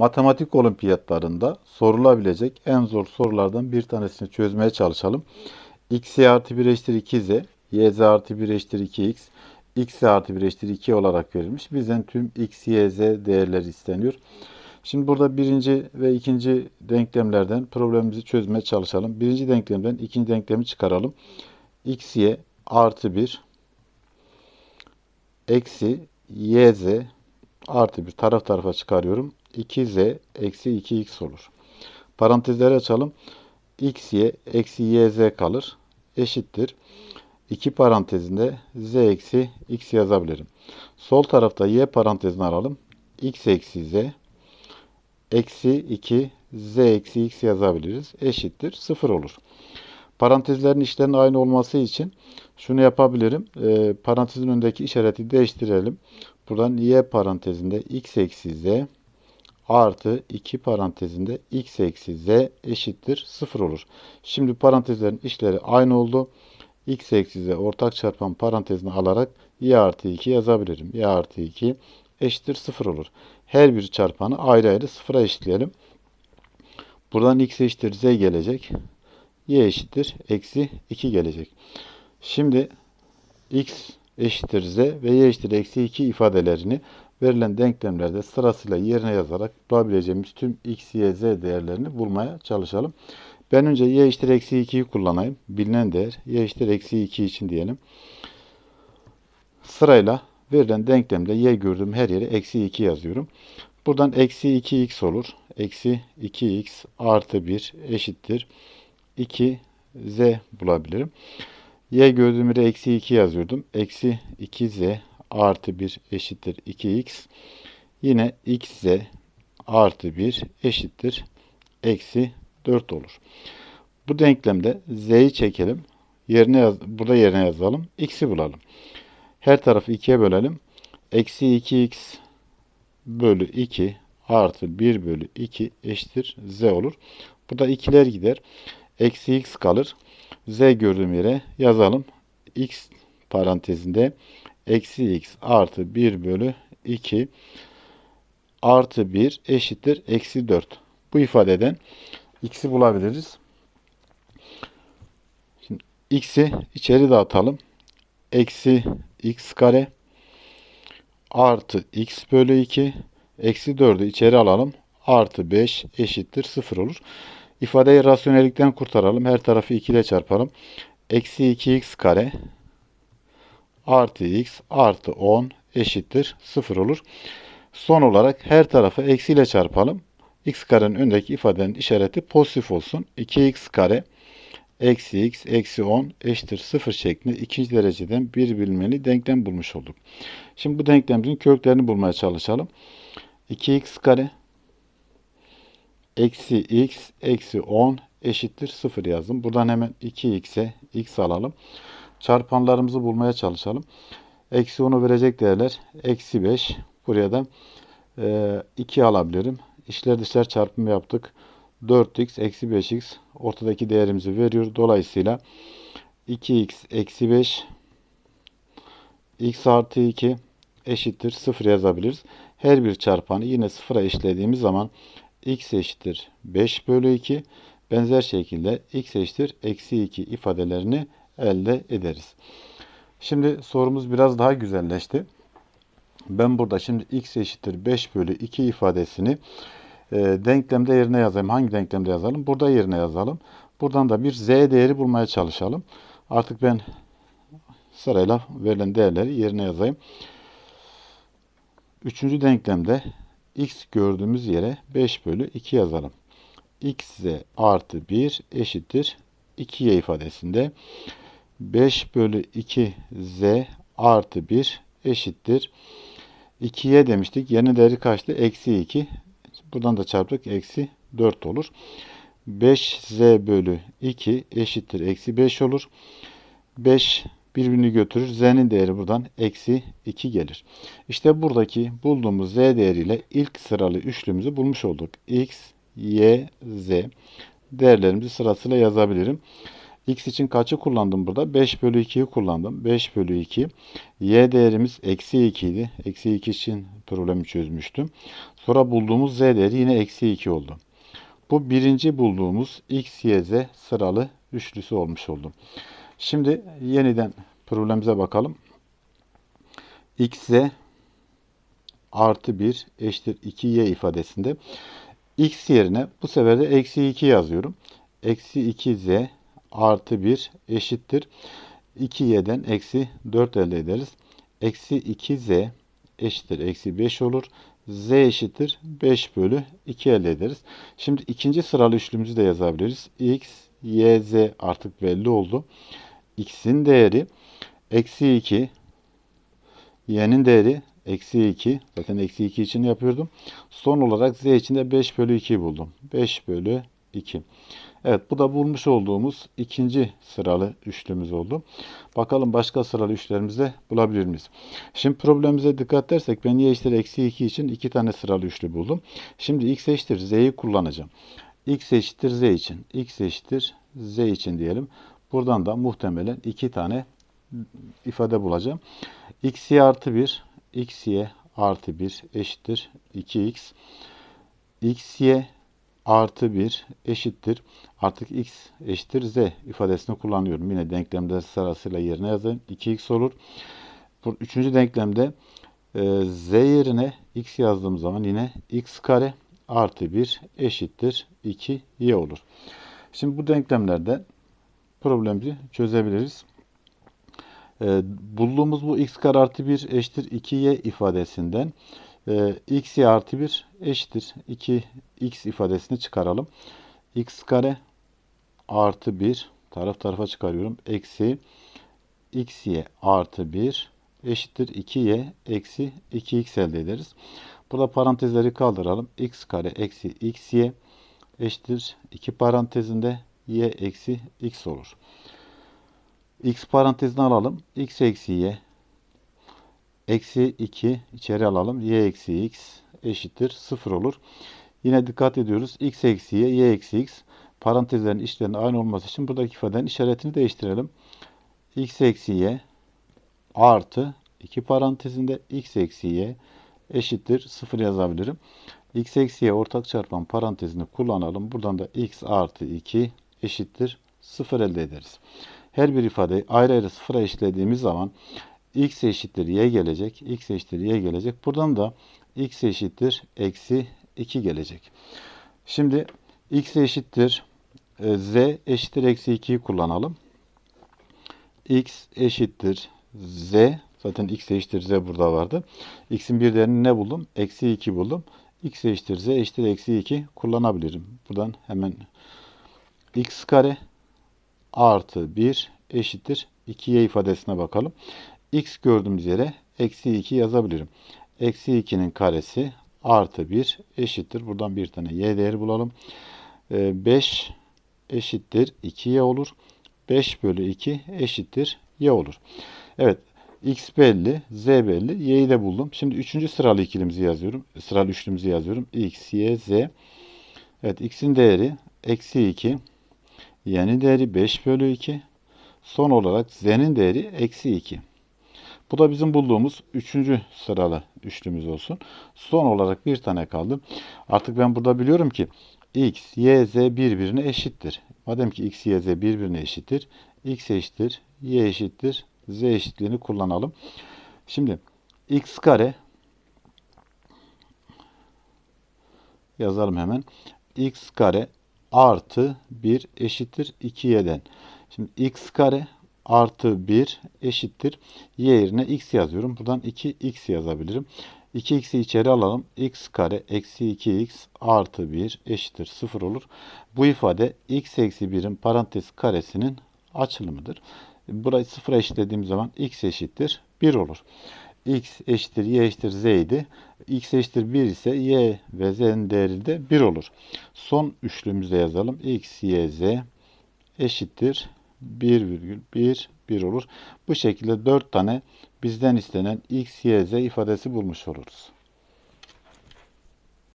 Matematik olimpiyatlarında sorulabilecek en zor sorulardan bir tanesini çözmeye çalışalım. x artı 1 eşittir 2z, yz artı 1 eşittir 2x, x artı 1 eşittir 2 olarak verilmiş. Bizden tüm x, y, z değerleri isteniyor. Şimdi burada birinci ve ikinci denklemlerden problemimizi çözmeye çalışalım. Birinci denklemden ikinci denklemi çıkaralım. x, y artı 1 eksi yz artı 1 taraf tarafa çıkarıyorum. 2z eksi 2x olur. Parantezleri açalım. x, y eksi yz kalır. Eşittir. 2 parantezinde z eksi x yazabilirim. Sol tarafta y parantezini alalım. x eksi z eksi 2 z eksi x yazabiliriz. Eşittir. 0 olur. Parantezlerin işlerinin aynı olması için şunu yapabilirim. E, parantezin önündeki işareti değiştirelim. Buradan y parantezinde x eksi z artı 2 parantezinde x eksi z eşittir 0 olur. Şimdi parantezlerin işleri aynı oldu. x eksi z ortak çarpan parantezini alarak y artı 2 yazabilirim. y artı 2 eşittir 0 olur. Her bir çarpanı ayrı ayrı sıfıra eşitleyelim. Buradan x eşittir z gelecek. y eşittir eksi 2 gelecek. Şimdi x eşittir z ve y eşittir eksi 2 ifadelerini verilen denklemlerde sırasıyla yerine yazarak bulabileceğimiz tüm x, y, z değerlerini bulmaya çalışalım. Ben önce y eşittir eksi 2'yi kullanayım. Bilinen değer y eşittir eksi 2 için diyelim. Sırayla verilen denklemde y gördüğüm her yere eksi 2 yazıyorum. Buradan eksi 2x olur. Eksi 2x artı 1 eşittir. 2z bulabilirim. y gördüğüm yere eksi 2 yazıyordum. Eksi 2z artı 1 eşittir 2x. Yine xz artı 1 eşittir eksi 4 olur. Bu denklemde z'yi çekelim. Yerine yaz, burada yerine yazalım. x'i bulalım. Her tarafı 2'ye bölelim. Eksi 2x bölü 2 artı 1 bölü 2 eşittir z olur. Burada ikiler gider. Eksi x kalır. z gördüğüm yere yazalım. x parantezinde eksi x artı 1 bölü 2 artı 1 eşittir eksi 4. Bu ifadeden x'i bulabiliriz. Şimdi x'i içeri dağıtalım. Eksi x kare artı x bölü 2 eksi 4'ü içeri alalım. Artı 5 eşittir 0 olur. İfadeyi rasyonellikten kurtaralım. Her tarafı 2 ile çarpalım. Eksi 2x kare artı x artı 10 eşittir 0 olur. Son olarak her tarafı eksiyle çarpalım. x karenin öndeki ifadenin işareti pozitif olsun. 2x kare eksi x eksi 10 eşittir 0 şeklinde ikinci dereceden bir bilmeni denklem bulmuş olduk. Şimdi bu denklemimizin köklerini bulmaya çalışalım. 2x kare eksi x eksi 10 eşittir 0 yazdım. Buradan hemen 2x'e x alalım. Çarpanlarımızı bulmaya çalışalım. Eksi 10'u verecek değerler eksi 5. Buraya da e, 2 alabilirim. İşler dışlar çarpımı yaptık. 4x eksi 5x ortadaki değerimizi veriyor. Dolayısıyla 2x eksi 5 x artı 2 eşittir 0 yazabiliriz. Her bir çarpanı yine sıfıra eşitlediğimiz zaman x eşittir 5 bölü 2 benzer şekilde x eşittir eksi 2 ifadelerini elde ederiz. Şimdi sorumuz biraz daha güzelleşti. Ben burada şimdi x eşittir 5 bölü 2 ifadesini e, denklemde yerine yazayım. Hangi denklemde yazalım? Burada yerine yazalım. Buradan da bir z değeri bulmaya çalışalım. Artık ben sırayla verilen değerleri yerine yazayım. Üçüncü denklemde x gördüğümüz yere 5 bölü 2 yazalım. xz artı 1 eşittir 2y ifadesinde 5 bölü 2 z artı 1 eşittir. 2'ye demiştik. Yeni değeri kaçtı? Eksi 2. Buradan da çarptık. Eksi 4 olur. 5z bölü 2 eşittir. Eksi 5 olur. 5 birbirini götürür. Z'nin değeri buradan eksi 2 gelir. İşte buradaki bulduğumuz Z değeriyle ilk sıralı üçlümüzü bulmuş olduk. X, Y, Z değerlerimizi sırasıyla yazabilirim. X için kaçı kullandım burada? 5 bölü 2'yi kullandım. 5 bölü 2. Y değerimiz eksi 2 idi. Eksi 2 için problemi çözmüştüm. Sonra bulduğumuz Z değeri yine eksi 2 oldu. Bu birinci bulduğumuz X, Y, Z sıralı üçlüsü olmuş oldu. Şimdi yeniden problemimize bakalım. X, Z artı 1 eşittir 2Y ifadesinde X yerine bu sefer de eksi 2 yazıyorum. Eksi 2Z artı 1 eşittir. 2y'den eksi 4 elde ederiz. Eksi 2z eşittir. Eksi 5 olur. z eşittir. 5 bölü 2 elde ederiz. Şimdi ikinci sıralı üçlümüzü de yazabiliriz. x, y, z artık belli oldu. x'in değeri eksi 2, y'nin değeri eksi 2. Zaten eksi 2 için yapıyordum. Son olarak z için de 5 bölü 2 buldum. 5 bölü 2. Evet bu da bulmuş olduğumuz ikinci sıralı üçlümüz oldu. Bakalım başka sıralı üçlerimizde bulabilir miyiz? Şimdi problemimize dikkat edersek ben y eşittir eksi 2 için iki tane sıralı üçlü buldum. Şimdi x eşittir z'yi kullanacağım. x eşittir z için. x eşittir z için diyelim. Buradan da muhtemelen iki tane ifade bulacağım. x y artı 1 x y artı 1 eşittir 2x. x y artı 1 eşittir. Artık x eşittir z ifadesini kullanıyorum. Yine denklemde sırasıyla yerine yazayım. 2x olur. Bu üçüncü denklemde e, z yerine x yazdığım zaman yine x kare artı 1 eşittir 2y olur. Şimdi bu denklemlerde problemi çözebiliriz. E, bulduğumuz bu x kare artı 1 eşittir 2y ifadesinden e, x y artı 1 eşittir 2 x ifadesini çıkaralım. x kare artı 1 taraf tarafa çıkarıyorum. Eksi x y artı 1 eşittir 2y eksi 2x elde ederiz. Burada parantezleri kaldıralım. x kare eksi x y eşittir 2 parantezinde y eksi x olur. x parantezini alalım. x eksi y eksi 2 içeri alalım. y eksi x eşittir 0 olur. Yine dikkat ediyoruz. x eksi y, y eksi x. Parantezlerin içlerinin aynı olması için buradaki ifadenin işaretini değiştirelim. x eksi y artı 2 parantezinde x eksi y eşittir 0 yazabilirim. x eksi y ortak çarpan parantezini kullanalım. Buradan da x artı 2 eşittir 0 elde ederiz. Her bir ifadeyi ayrı ayrı sıfıra eşitlediğimiz zaman x eşittir y gelecek. x eşittir y gelecek. Buradan da x eşittir eksi 2 gelecek. Şimdi x eşittir e, z eşittir eksi 2'yi kullanalım. x eşittir z zaten x eşittir z burada vardı. x'in bir değerini ne buldum? Eksi 2 buldum. x eşittir z eşittir eksi 2 kullanabilirim. Buradan hemen x kare artı 1 eşittir 2y ifadesine bakalım. X gördüğümüz yere eksi 2 yazabilirim. Eksi 2'nin karesi artı 1 eşittir. Buradan bir tane y değeri bulalım. 5 ee, eşittir 2y olur. 5 bölü 2 eşittir y olur. Evet x belli, z belli, y'yi de buldum. Şimdi üçüncü sıralı ikilimizi yazıyorum. Sıralı üçlümüzü yazıyorum. x, y, z. Evet x'in değeri eksi 2. Y'nin değeri 5 bölü 2. Son olarak z'nin değeri eksi 2. Bu da bizim bulduğumuz üçüncü sıralı üçlümüz olsun. Son olarak bir tane kaldı. Artık ben burada biliyorum ki x, y, z birbirine eşittir. Madem ki x, y, z birbirine eşittir. x eşittir, y eşittir, z eşitliğini kullanalım. Şimdi x kare yazalım hemen. x kare artı 1 eşittir 2y'den. Şimdi x kare artı 1 eşittir. Y yerine x yazıyorum. Buradan 2x yazabilirim. 2x'i içeri alalım. x kare eksi 2x artı 1 eşittir 0 olur. Bu ifade x eksi 1'in parantez karesinin açılımıdır. Burayı 0'a eşitlediğim zaman x eşittir 1 olur. x eşittir y eşittir z idi. x eşittir 1 ise y ve z'nin değeri de 1 olur. Son üçlümüzde yazalım. x, y, z eşittir 1,1 1 olur. Bu şekilde 4 tane bizden istenen x, y, z ifadesi bulmuş oluruz.